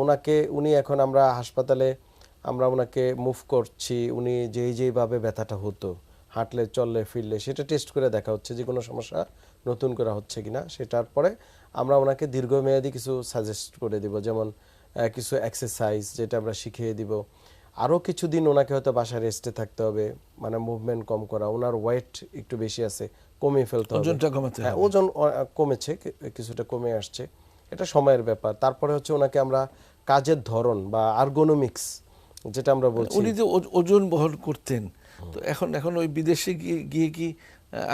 ওনাকে উনি এখন আমরা হাসপাতালে আমরা ওনাকে মুভ করছি উনি যেই যেইভাবে ব্যথাটা হতো হাঁটলে চললে ফিরলে সেটা টেস্ট করে দেখা হচ্ছে যে কোনো সমস্যা নতুন করা হচ্ছে কিনা সেটার পরে আমরা ওনাকে দীর্ঘমেয়াদী কিছু সাজেস্ট করে দিব যেমন কিছু এক্সারসাইজ যেটা আমরা শিখিয়ে দিব। আরও কিছুদিন ওনাকে হয়তো বাসায় রেস্টে থাকতে হবে মানে মুভমেন্ট কম করা ওনার ওয়েট একটু বেশি আছে কমিয়ে ফেলতে হবে। ওজনটা হ্যাঁ ওজন কমেছে কিছুটা কমে আসছে। এটা সময়ের ব্যাপার। তারপরে হচ্ছে ওনাকে আমরা কাজের ধরন বা আর্গোনমিক্স যেটা আমরা বলছি। উনি যে ওজন বহন করতেন তো এখন এখন ওই বিদেশে গিয়ে গিয়ে কি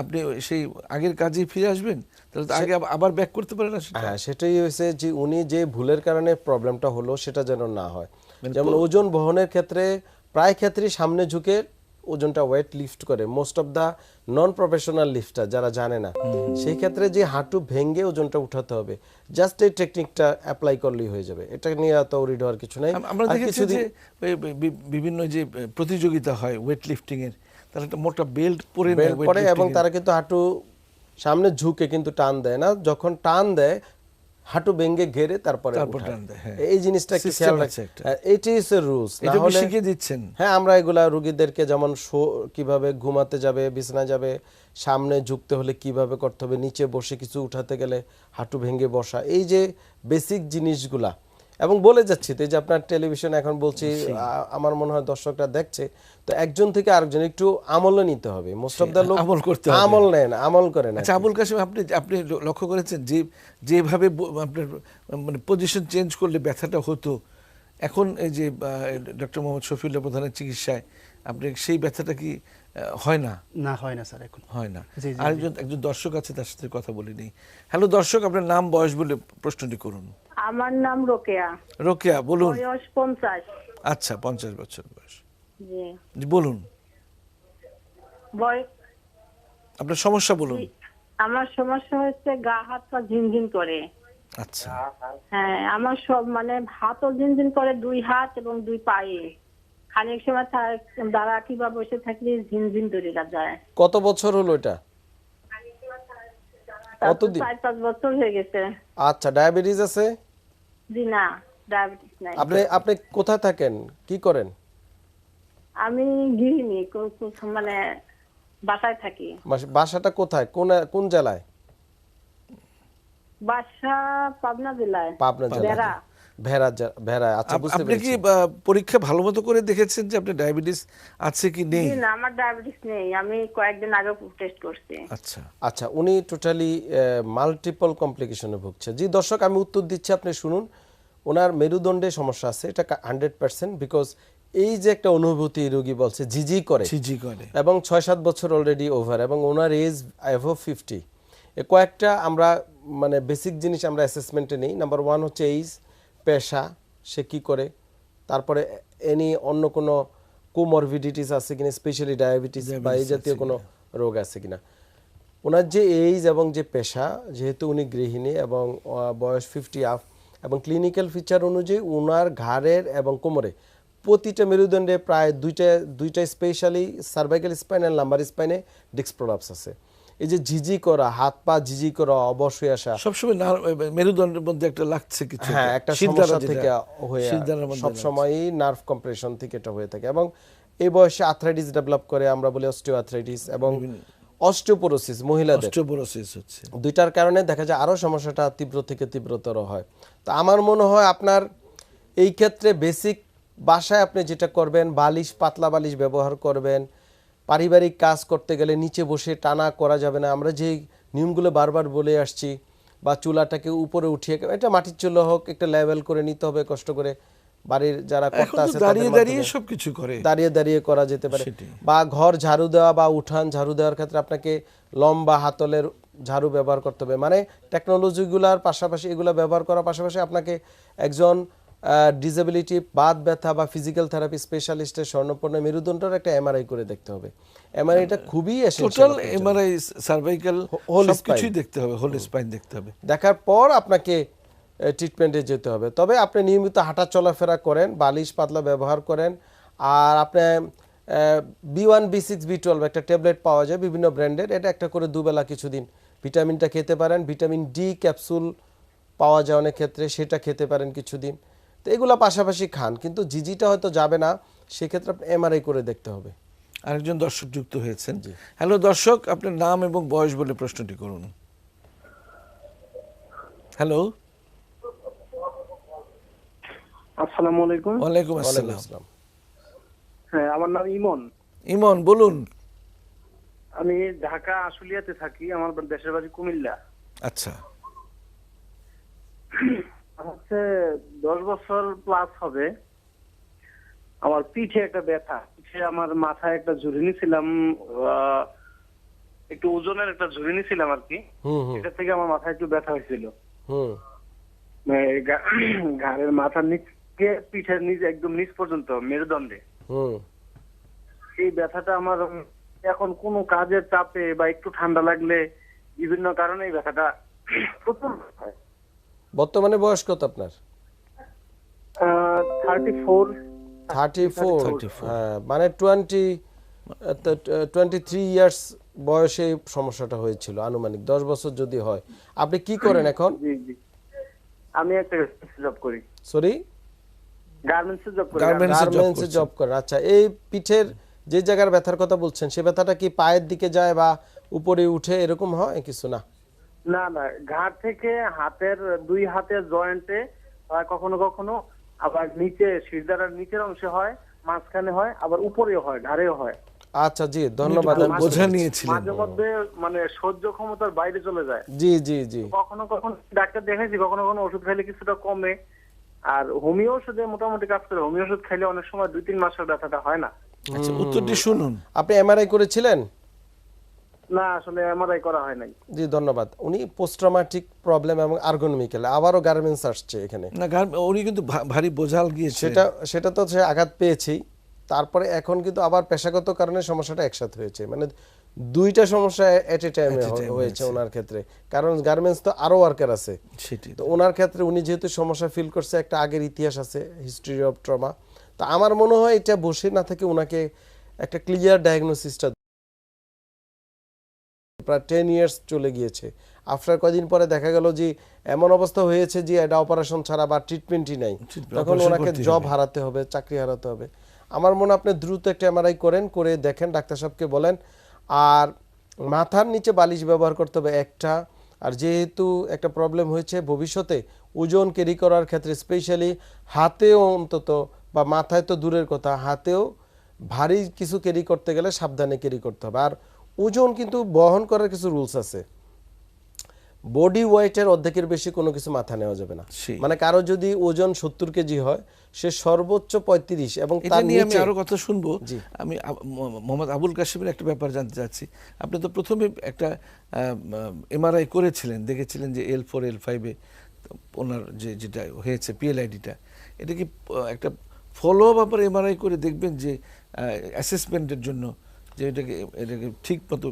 আপনি সেই আগের কাজে ফিরে আসবেন? তাহলে তো আগে আবার ব্যাক করতে পারেন না হ্যাঁ সেটাই হয়েছে যে উনি যে ভুলের কারণে প্রবলেমটা হলো সেটা যেন না হয়। মানে যেমন ওজন বহনের ক্ষেত্রে প্রায় ক্ষেত্রেই সামনে ঝুঁকে ওজনটা ওয়েট লিফট করে। Most of the non professional lifter যারা জানে না সেই ক্ষেত্রে যে হাঁটু ভেঙে ওজনটা উঠাতে হবে জাস্ট এই টেকনিকটা অ্যাপ্লাই করলেই হয়ে যাবে। এটা নিয়ে এত ওরিড হওয়ার কিছু নেই। আমরা দেখেছি যে বিভিন্ন যে প্রতিযোগিতা হয় ওয়েট লিফটিং এর তারা একটা মোটা বেল্ট পরে বেল্ট পরে এবং তারা কিন্তু হাঁটু সামনে ঝুঁকে কিন্তু টান দেয় না। যখন টান দেয় হাঁটু ভেঙে ঘেরে তারপরে হ্যাঁ। এই জিনিসটা কি খেয়াল রাখছে। এটি ইজ রুলস এটা শিখিয়ে দিচ্ছেন হ্যাঁ আমরা এগুলা রুগীদেরকে যেমন শো- কীভাবে ঘুমাতে যাবে বিছানা যাবে সামনে ঝুঁকতে হলে কীভাবে করতে হবে নিচে বসে কিছু উঠাতে গেলে হাঁটু ভেঙে বসা এই যে বেসিক জিনিসগুলা এবং বলে যাচ্ছি তো এই যে আপনার টেলিভিশন এখন বলছি আমার মনে হয় দর্শকরা দেখছে তো একজন থেকে আরেকজন একটু আমলও নিতে হবে। মোস্ট অফ দ্য লোক আমল করতে হবে। আমল নেন আমল করেন আচ্ছা আবুল কাশিম আপনি আপনি লক্ষ্য করেছেন যে যেভাবে আপনার মানে পজিশন চেঞ্জ করলে ব্যথাটা হতো এখন এই যে ডক্টর মোহাম্মদ শফিউল্লাহ প্রধানের চিকিৎসায় আপনি সেই ব্যথাটা কি আহ, হয় না? না হয় না স্যার এখন। হয় না। আরেকজন একজন দর্শক আছে তার সাথে কথা বলে নেই। হ্যালো দর্শক আপনার নাম বয়স বলে প্রশ্নটি করুন। আমার নাম রোকেয়া। রোকেয়া বলুন। বয়স পঞ্চাশ। আচ্ছা পঞ্চাশ বছর বয়স। জি। বলুন। আপনার সমস্যা বলুন। আমার সমস্যা হচ্ছে গা হাত পা ঝিনঝিন করে। আচ্ছা। হ্যাঁ আমার সব মানে হাতও ঝিনঝিন করে দুই হাত এবং দুই পায়ে। খানিক সময় দাঁড়া কিংবা বসে থাকলে ঝিনঝিন ধরে যায় কত বছর হলো এটা? কতদিন? চার পাঁচ বছর হয়ে গেছে। আচ্ছা ডায়াবেটিস আছে? জি না ডায়াবেটিস নাই। আপনি আপনি কোথায় থাকেন? কি করেন? আমি গৃহিণী মানে বাসায় থাকি। বাসাটা কোথায়? কোন কোন জেলায়? বাসা পাবনা জেলায়। পাবনা জেলা ভেড়া। ভেড়া আচ্ছা বুঝতে আপনি কি পরীক্ষা ভালো মতো করে দেখেছেন যে আপনার ডায়াবেটিস আছে কি নেই? না আমার ডায়াবেটিস নেই। আমি কয়েকদিন আগে টেস্ট করছি। আচ্ছা। আচ্ছা উনি টোটালি মাল্টিপল কমপ্লিকেশনে ভুগছে জি দর্শক আমি উত্তর দিচ্ছি আপনি শুনুন। ওনার মেরুদণ্ডে সমস্যা আছে এটা হান্ড্রেড পার্সেন্ট বিকজ এই যে একটা অনুভূতি রোগী বলছে জিজি করে। ঝিঝি করে। এবং ছয় সাত বছর অলরেডি ওভার এবং ওনার এজ অ্যাভো ফিফটি এ কয়েকটা আমরা মানে বেসিক জিনিস আমরা অ্যাসেসমেন্টে নেই। নাম্বার ওয়ান হচ্ছে এইজ পেশা সে কি করে? তারপরে এনি অন্য কোনো কোমরভিডিটিস আছে কিনা স্পেশালি ডায়াবেটিস বা এই জাতীয় কোনো রোগ আছে কিনা। ওনার যে এইজ এবং যে পেশা যেহেতু উনি গৃহিণী এবং বয়স ফিফটি আপ এবং ক্লিনিক্যাল ফিচার অনুযায়ী ওনার ঘাড়ের এবং কোমরে প্রতিটা মেরুদণ্ডে প্রায় দুইটা দুইটা স্পেশালি সার্ভাইকাল স্পাইন আর লাম্বার স্পাইনে ডিস্ক প্রলাপস আছে। এই যে ঝিঝি করা হাত পা ঝিঝি করা অবশ্যই আসা। সবসময় না মেরুদণ্ডের মধ্যে একটা লাগছে কিছু হ্যাঁ একটা। সমস্যা থেকে হয়ে মধ্যে সবসময়ই নার্ভ কম্প্রেশন থেকে এটা হয়ে থাকে এবং এই বয়সে আর্থ্রাইটিস ডেভেলপ করে আমরা বলি অস্টিও আর্থ্রাইটিস এবং অস্টিওপোরোসিস মহিলাদের। Osteoporosis হচ্ছে। দুইটার কারণে দেখা যায় আরও সমস্যাটা তীব্র থেকে তীব্রতর হয়। তো আমার মনে হয় আপনার এই ক্ষেত্রে বেসিক বাসায় আপনি যেটা করবেন বালিশ পাতলা বালিশ ব্যবহার করবেন। পারিবারিক কাজ করতে গেলে নিচে বসে টানা করা যাবে না। আমরা যে নিয়মগুলো বারবার বলে আসছি বা চুলাটাকে উপরে উঠিয়ে এটা মাটির চুলা হোক একটা লেভেল করে নিতে হবে কষ্ট করে। বাড়ির যারা কর্তা আছে দাঁড়িয়ে দাঁড়িয়ে মাধ্যমে। সবকিছু করে দাঁড়িয়ে দাঁড়িয়ে করা যেতে পারে বা ঘর ঝাড়ু দেওয়া বা উঠান ঝাড়ু দেওয়ার ক্ষেত্রে আপনাকে লম্বা হাতলের ঝাড়ু ব্যবহার করতে হবে মানে টেকনোলজিগুলার পাশাপাশি এগুলো ব্যবহার করার পাশাপাশি আপনাকে একজন ডিসেবিলিটি বাত ব্যথা বা ফিজিক্যাল থেরাপি স্পেশালিস্টের স্বর্ণপূর্ণ মেরুদণ্ডের একটা এমআরআই করে দেখতে হবে এমআরআইটা খুবই essential টোটাল। এমআরআই সার্ভাইকাল সবকিছুই spine। দেখতে হবে হোল স্পাইন দেখতে হবে দেখার পর আপনাকে ট্রিটমেন্টে যেতে হবে। তবে আপনি নিয়মিত হাঁটা চলাফেরা করেন বালিশ পাতলা ব্যবহার করেন আর আপনি B one B six B twelve একটা ট্যাবলেট পাওয়া যায় বিভিন্ন ব্র্যান্ডের এটা একটা করে দুবেলা কিছুদিন। ভিটামিনটা খেতে পারেন ভিটামিন ডি ক্যাপসুল পাওয়া যায় অনেক ক্ষেত্রে সেটা খেতে পারেন কিছুদিন। তো এগুলো পাশাপাশি খান কিন্তু জিজিটা হয়তো যাবে না সেক্ষেত্রে আপনি এমআরআই করে দেখতে হবে। আরেকজন দর্শক যুক্ত হয়েছেন। হ্যালো দর্শক আপনার নাম এবং বয়স বলে প্রশ্নটি করুন। হ্যালো? আসসালামু আলাইকুম। ওয়ালাইকুম আসসালাম। হ্যাঁ আমার নাম ইমন। ইমন বলুন। আমি ঢাকা আশুলিয়াতে থাকি আমার দেশের বাড়ি কুমিল্লা। আচ্ছা। আমার হচ্ছে দশ বছর প্লাস হবে। আমার পিঠে একটা ব্যথা। পিঠে আমার মাথায় একটা ঝুড়ি নিয়েছিলাম আহ, একটু ওজনের একটা ঝুড়ি নিয়েছিলাম আর কি। এটা থেকে আমার মাথায় একটু ব্যথা হয়েছিল। হুম। মানে ঘাড়ের মাথার নিচ থেকে পিঠের নিচ একদম নিচ পর্যন্ত মেরুদণ্ডে। এই ব্যথাটা আমার এখন কোনো কাজের চাপে বা একটু ঠান্ডা লাগলে বিভিন্ন কারণে এই ব্যথাটা প্রচুর হয়। বর্তমানে বয়স কত আপনার? থার্টি ফোর থার্টি ফোর 34 হ্যাঁ মানে টোয়েন্টি টোয়েন্টি থ্রি ইয়ার্স বয়সে সমস্যাটা হয়েছিল আনুমানিক দশ বছর যদি হয়। আপনি কি করেন এখন? জি। জি আমি একটা জব করি। সরি গার্মেন্টস জব করি Garments- গার্মেন্টসে জব করেন আচ্ছা এই পিঠের যে জায়গার ব্যথার কথা বলছেন সে ব্যথাটা কি পায়ের দিকে যায় বা উপরে উঠে এরকম হয় কিছু না? না না ঘাট থেকে হাতের দুই হাতের জয়েন্টে কখনো কখনো আবার নিচে শিরদারার নিচের অংশে হয় মাঝখানে হয় আবার উপরেও হয় ঘাড়েও হয়। আচ্ছা জি ধন্যবাদ। আমি বোঝা নিয়েছিলেন। মাঝে মধ্যে মানে সহ্য ক্ষমতার বাইরে চলে যায়। জি জি জি। কখনো কখনো ডাক্তার দেখাইছি কখনো কখনো ওষুধ খাইলে কিছুটা কমে। আর হোমিও ওষুধে মোটামুটি কাজ করে হোমিও ওষুধ খাইলে অনেক সময় দুই তিন মাসের ব্যথাটা হয় না। আচ্ছা উত্তরটি শুনুন। আপনি এমআরআই করেছিলেন? না আসলে এমআরআই করা হয় নাই। জি ধন্যবাদ। উনি পোস্ট ট্রমাটিক প্রবলেম এবং আর্গোনমিক্যাল আবারও গার্মেন্টস আসছে এখানে। না উনি কিন্তু ভারী বোঝাল গিয়েছে। সেটা সেটা তো সে আঘাত পেয়েছেই। তারপরে এখন কিন্তু আবার পেশাগত কারণে সমস্যাটা একসাথে হয়েছে। মানে দুইটা সমস্যা এট এ টাইমে হয়েছে। ওনার ক্ষেত্রে। কারণ গার্মেন্টস তো আরও ওয়ার্কার আছে। তো ওনার ক্ষেত্রে উনি যেহেতু সমস্যা ফিল করছে একটা আগের ইতিহাস আছে হিস্ট্রি অফ ট্রমা তো আমার মনে হয় এটা বসে না থেকে ওনাকে একটা ক্লিয়ার ডায়াগনোসিসটা প্রায় টেন ইয়ার্স চলে গিয়েছে। আফটার কদিন পরে দেখা গেল যে এমন অবস্থা হয়েছে যে এটা অপারেশন ছাড়া বা ট্রিটমেন্টই নাই। তখন ওনাকে জব হারাতে হবে চাকরি হারাতে হবে। আমার মনে আপনি দ্রুত একটা এমআরআই করেন করে দেখেন ডাক্তার সাহেবকে বলেন আর মাথার নিচে বালিশ ব্যবহার করতে হবে একটা। আর যেহেতু একটা প্রবলেম হয়েছে, ভবিষ্যতে ওজন ক্যারি করার ক্ষেত্রে স্পেশালি হাতেও অন্তত বা মাথায় তো দূরের কথা, হাতেও ভারী কিছু ক্যারি করতে গেলে সাবধানে ক্যারি করতে হবে। আর ওজন কিন্তু বহন করার কিছু রুলস আছে। বডি ওয়েটের অর্ধেকের বেশি কোনো কিছু মাথা নেওয়া যাবে না। মানে কারও যদি ওজন সত্তর কেজি হয় সে সর্বোচ্চ পঁয়ত্রিশ এবং তার নিয়ে আমি আরও কথা শুনব। আমি মোহাম্মদ আবুল কাশিমের একটা ব্যাপার জানতে চাচ্ছি। আপনি তো প্রথমে একটা এমআরআই করেছিলেন দেখেছিলেন যে এল ফোর এল ফাইভে ওনার যে যেটা হয়েছে পিএলআইডিটা এটা কি একটা ফলো আপ আবার এমআরআই করে দেখবেন যে অ্যাসেসমেন্টের জন্য যে এটাকে এটাকে ঠিক মতো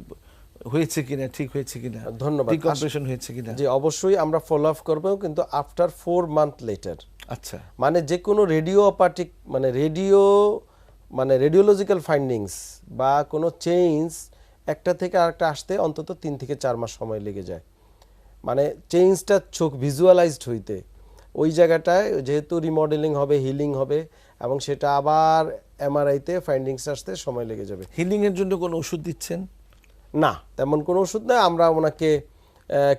হয়েছে কিনা ঠিক হয়েছে কিনা ধন্যবাদ। ডিকম্প্রেশন হয়েছে কিনা? যে অবশ্যই আমরা ফলো আপ করব কিন্তু আফটার ফোর মান্থ লেটার আচ্ছা। মানে যে কোনো রেডিও অপাটিক মানে রেডিও মানে রেডিওলজিক্যাল ফাইন্ডিংস বা কোনো চেঞ্জ একটা থেকে আরেকটা আসতে অন্তত তিন থেকে চার মাস সময় লেগে যায়। মানে চেঞ্জটা চোখ ভিজুয়ালাইজড হইতে ওই জায়গাটায় যেহেতু রিমডেলিং হবে হিলিং হবে এবং সেটা আবার এমআরআইতে ফাইন্ডিংস আসতে সময় লেগে যাবে। হিলিং এর জন্য কোনো ওষুধ দিচ্ছেন? না তেমন কোনো ওষুধ নয় আমরা ওনাকে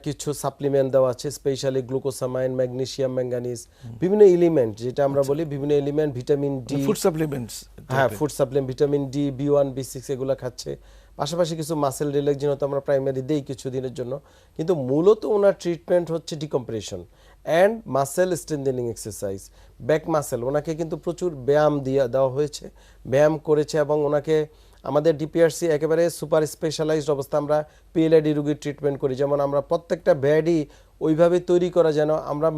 কিছু সাপ্লিমেন্ট দেওয়া আছে স্পেশালি গ্লুকোসামাইন ম্যাগনেসিয়াম ম্যাঙ্গানিজ বিভিন্ন এলিমেন্ট যেটা আমরা বলি বিভিন্ন element vitamin D food supplements হ্যাঁ food supplement vitamin D B one B six এগুলো খাচ্ছে। পাশাপাশি কিছু মাসেল রিল্যাক্সিন তো আমরা প্রাইমারি দেই কিছু দিনের জন্য। কিন্তু মূলত ওনার ট্রিটমেন্ট হচ্ছে decompression and muscle strengthening exercise back muscle ওনাকে কিন্তু প্রচুর ব্যায়াম দিয়ে দেওয়া হয়েছে। ব্যায়াম করেছে এবং ওনাকে আমাদের ডিপিআরসি একেবারে সুপার স্পেশালাইজড অবস্থা আমরা পিএলআইডি রুগীর ট্রিটমেন্ট করি। যেমন আমরা প্রত্যেকটা ব্যাডই ওইভাবে তৈরি করা যেন আমরা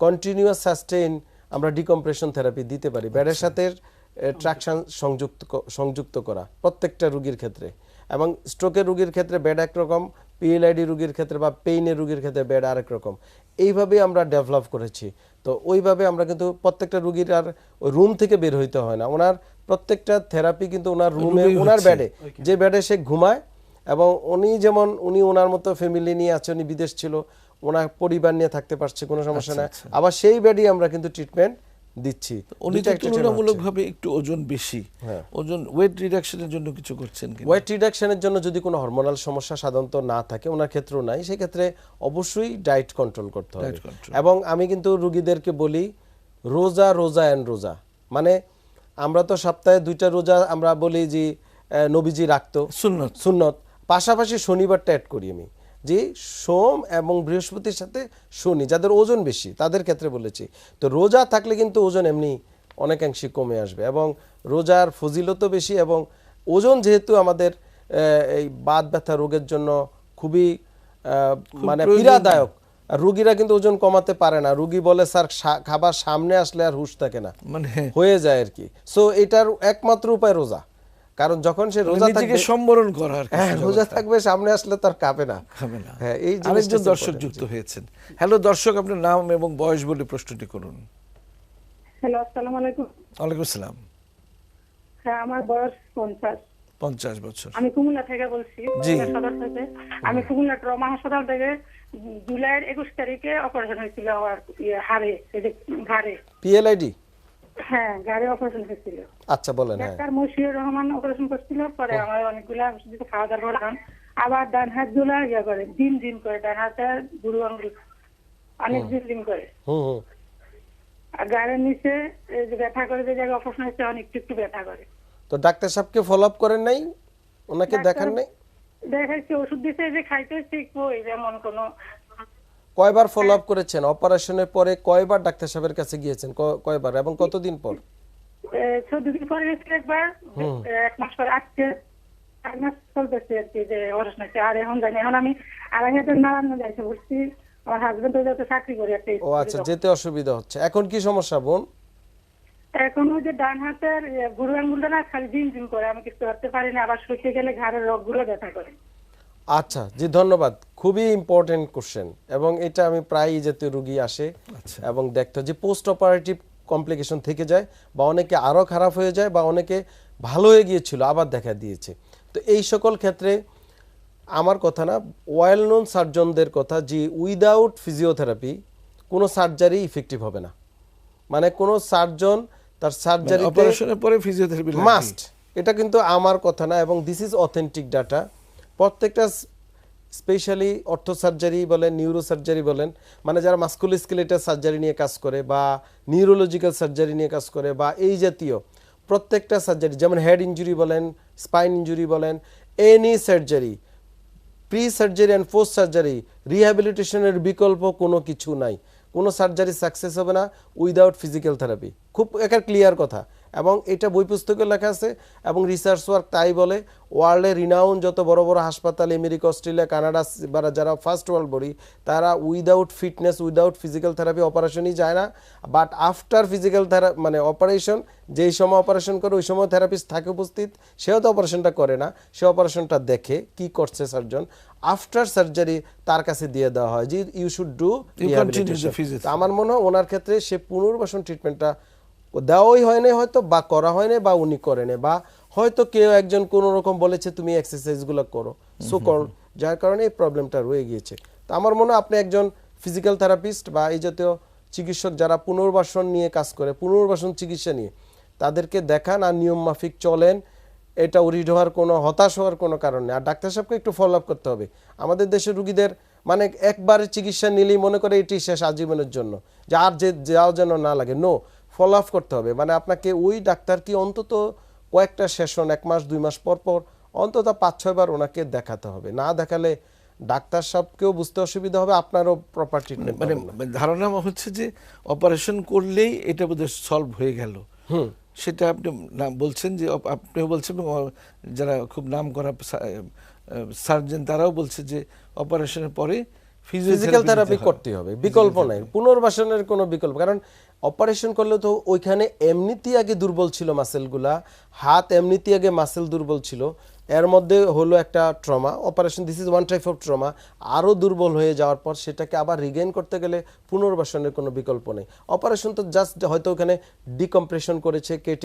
কন্টিনিউয়াস সাস্টেইন আমরা ডিকম্প্রেশন থেরাপি দিতে পারি। ব্যাডের সাথে ট্রাকশন সংযুক্ত সংযুক্ত করা প্রত্যেকটা রুগীর ক্ষেত্রে। এবং স্ট্রোকের রুগীর ক্ষেত্রে বেড একরকম পিএলআইডি রুগীর ক্ষেত্রে বা পেইনের রুগীর ক্ষেত্রে বেড আরেক রকম। এইভাবেই আমরা ডেভেলপ করেছি। তো ওইভাবে আমরা কিন্তু প্রত্যেকটা রুগীর আর ওই রুম থেকে বের হইতে হয় না। ওনার প্রত্যেকটা থেরাপি কিন্তু ওনার রুমে ওনার ব্যাডে বেডে যে ব্যাডে সে ঘুমায় এবং উনি যেমন উনি ওনার মতো ফ্যামিলি নিয়ে আছে উনি বিদেশ ছিল ওনার পরিবার নিয়ে থাকতে পারছে কোনো সমস্যা নেই। আচ্ছা। আবার সেই ব্যাডেই আমরা কিন্তু ট্রিটমেন্ট দিচ্ছি। উনি তুলনামূলকভাবে একটু ওজন বেশি। হ্যাঁ। ওজন ওয়েট রিডাকশনের জন্য কিছু করছেন? ওয়েট রিডাকশনের জন্য যদি কোনো হরমোনাল সমস্যা সাধারণত না থাকে ওনার ক্ষেত্রেও নাই সেক্ষেত্রে অবশ্যই ডায়েট কন্ট্রোল করতে হবে। এবং আমি কিন্তু রুগীদেরকে বলি রোজা রোজা অ্যান্ড রোজা। মানে আমরা তো সপ্তাহে দুইটা রোজা আমরা বলি যে নবীজি রাখতো। সুন্নত। সুন্নত। পাশাপাশি শনিবারটা অ্যাড করি আমি। যে সোম এবং বৃহস্পতির সাথে শনি যাদের ওজন বেশি তাদের ক্ষেত্রে বলেছি। তো রোজা থাকলে কিন্তু ওজন এমনি অনেকাংশে কমে আসবে এবং রোজার ফজিলতও বেশি এবং ওজন যেহেতু আমাদের এই বাত ব্যথা রোগের জন্য খুবই মানে। পীড়াদায়ক। আর রুগীরা কিন্তু ওজন কমাতে পারে না। রুগী বলে স্যার খাবার সামনে আসলে আর হুশ থাকে না। মানে হয়ে যায় আর কি। সো এটার একমাত্র উপায় রোজা। কারণ যখন সে রোজা থাকবে সম্বরণ করা আর কি হ্যাঁ রোজা থাকবে সামনে আসলে তার কাঁপে না। হ্যাঁ এই আরেকজন দর্শক যুক্ত। হয়েছেন। হ্যালো দর্শক আপনার নাম এবং বয়স বলে প্রশ্নটি করুন। হ্যালো আসসালামু আলাইকুম। ওয়ালাইকুম আসসালাম। হ্যাঁ আমার বয়স পঞ্চাশ। পঞ্চাশ বছর। আমি কুমিল্লা থেকে বলছি সদর থেকে। আমি কুমিল্লা ট্রমা হাসপাতাল থেকে জুলাইয়ের একুশ তারিখে অপারেশন হয়েছিল আমার ইয়ে হাড়ে ঘাড়ে। পিএলআইডি হ্যাঁ ঘাড়ে অপারেশন হয়েছিল আচ্ছা বলেন হ্যাঁ। ডাক্তার মশিউর রহমান অপারেশন করছিল পরে আমার অনেকগুলা ওষুধ খাওয়া দাওয়া করলাম আবার ডান হাতগুলা ইয়ে করে দিন দিন করে ডান হাতে বুড়ো আঙ্গুল অনেক দিন দিন করে। হুম আর গাড়ির নিচে এই যে ব্যথা করে যে জায়গায় অপারেশন হয়েছে অনেক একটু ব্যথা করে। তো ডাক্তার সাহেবকে ফলো আপ করেন নাই? ওনাকে দেখান নাই? দেখাইছে ওষুধ দিছে যে খাইতে শিখব যেমন কোনো কয়বার ফলো আপ করেছেন? অপারেশনের পরে কয়বার ডাক্তার সাহেবের কাছে গিয়েছেন? কয়বার এবং কতদিন পর? দিন পরে গেছিল একবার। এক মাস পরে আজকে এক মাস চলতেছে আর কি যে অপারেশন আর এখন জানি এখন আমি আড়াই হাজার নারায়ণ যাইতে বলছি। আমার হাজবেন্ড যাতে চাকরি করে একটা ও আচ্ছা যেতে অসুবিধা হচ্ছে। এখন কি সমস্যা বোন? এখন ওই যে ডান হাতের বুড়ো আঙ্গুলটা না খালি দিন দিন করে। আমি কিছু করতে পারি না। আবার শুকিয়ে গেলে ঘাড়ের রোগগুলো ব্যথা করে। আচ্ছা জি ধন্যবাদ। খুবই ইম্পর্টেন্ট কোশ্চেন এবং এটা আমি প্রায়ই জাতীয় রুগী আসে আচ্ছা। এবং দেখতে যে পোস্ট অপারেটিভ কমপ্লিকেশন থেকে যায় বা অনেকে আরও খারাপ হয়ে যায় বা অনেকে ভালো হয়ে গিয়েছিল আবার দেখা দিয়েছে। তো এই সকল ক্ষেত্রে আমার কথা না ওয়েল নোন সার্জনদের কথা যে উইদাউট ফিজিওথেরাপি কোনো সার্জারি ইফেক্টিভ হবে না। মানে কোনো সার্জন তার সার্জারি অপারেশনের পরে ফিজিওথেরাপি মাস্ট এটা কিন্তু আমার কথা না এবং দিস ইজ অথেন্টিক ডাটা প্রত্যেকটা স্পেশালি অর্থ সার্জারি বলেন নিউরো সার্জারি বলেন মানে যারা মাস্কুলোস্কেলেটাল সার্জারি নিয়ে কাজ করে বা নিউরোলজিক্যাল সার্জারি নিয়ে কাজ করে বা এই জাতীয় প্রত্যেকটা সার্জারি, যেমন হেড ইঞ্জুরি বলেন, স্পাইন ইঞ্জুরি বলেন, any surgery pre surgery and post surgery রিহ্যাবিলিটেশনের বিকল্প কোনো কিছু নাই। কোনো সার্জারি সাকসেস হবে না উইদাউট ফিজিক্যাল থেরাপি। খুব একটা ক্লিয়ার কথা। এবং এটা বই পুস্তকে লেখা আছে এবং রিসার্চ ওয়ার্ক তাই বলে ওয়ার্ল্ডে রিনাউন যত বড় বড় হাসপাতাল আমেরিকা অস্ট্রেলিয়া কানাডা বা যারা ফার্স্ট ওয়ার্ল্ড বডি তারা without fitness without physical therapy অপারেশনই যায় না। বাট আফটার ফিজিক্যাল থেরা মানে অপারেশন যেই সময় অপারেশন করে ওই সময় থেরাপিস্ট থাকে উপস্থিত সেও তো অপারেশনটা করে না সে অপারেশনটা দেখে কি করছে সার্জন আফটার সার্জারি তার কাছে দিয়ে দেওয়া হয় যে ইউ শুড ডু. আমার মনে হয় ওনার ক্ষেত্রে সে পুনর্বাসন ট্রিটমেন্টটা দেওয়াই হয় না হয়তো বা করা হয় না বা উনি করেন বা হয়তো কেউ একজন কোনো রকম বলেছে তুমি এক্সারসাইজগুলো করো। সো কর যার কারণে এই প্রবলেমটা রয়ে গিয়েছে। তো আমার মনে হয় আপনি একজন ফিজিক্যাল থেরাপিস্ট বা এই জাতীয় চিকিৎসক যারা পুনর্বাসন নিয়ে কাজ করে পুনর্বাসন চিকিৎসা নিয়ে তাদেরকে দেখান আর নিয়ম মাফিক চলেন। এটা উরিড হওয়ার কোনো হতাশ হওয়ার কোনো কারণ নেই। আর ডাক্তার সাহেবকে একটু ফলো আপ করতে হবে। আমাদের দেশের রুগীদের মানে একবারে চিকিৎসা নিলেই মনে করে এটি শেষ আজীবনের জন্য। যে আর যে যাও যেন না লাগে। নো ফলো আপ করতে হবে। মানে আপনাকে ওই ডাক্তার কি অন্তত কয়েকটা সেশন এক মাস দুই মাস পর পর অন্তত পাঁচ ছয়বার ওনাকে দেখাতে হবে। না দেখালে ডাক্তার সাহেবকেও বুঝতে অসুবিধা হবে আপনারও প্রপার ট্রিটমেন্ট মানে ধারণা হচ্ছে যে অপারেশন করলেই এটা বোধহয় সলভ হয়ে গেল। হুম। সেটা আপনি বলছেন যে আপনিও বলছেন যারা খুব নাম করা সার্জন তারাও বলছে যে অপারেশনের পরে ফিজিক্যাল থেরাপি করতে হবে বিকল্প নাই পুনর্বাসনের কোনো বিকল্প কারণ অপারেশন করলে তো ওইখানে এমনিতেই আগে দুর্বল ছিল মাসেলগুলা হাত এমনিতেই আগে মাসেল দুর্বল ছিল এর মধ্যে হলো একটা trauma operation this is one type of trauma আরও দুর্বল হয়ে যাওয়ার পর সেটাকে আবার রিগেইন করতে গেলে পুনর্বাসনের কোনো বিকল্প নেই। অপারেশন তো জাস্ট হয়তো ওখানে ডিকম্প্রেশন করেছে কেটে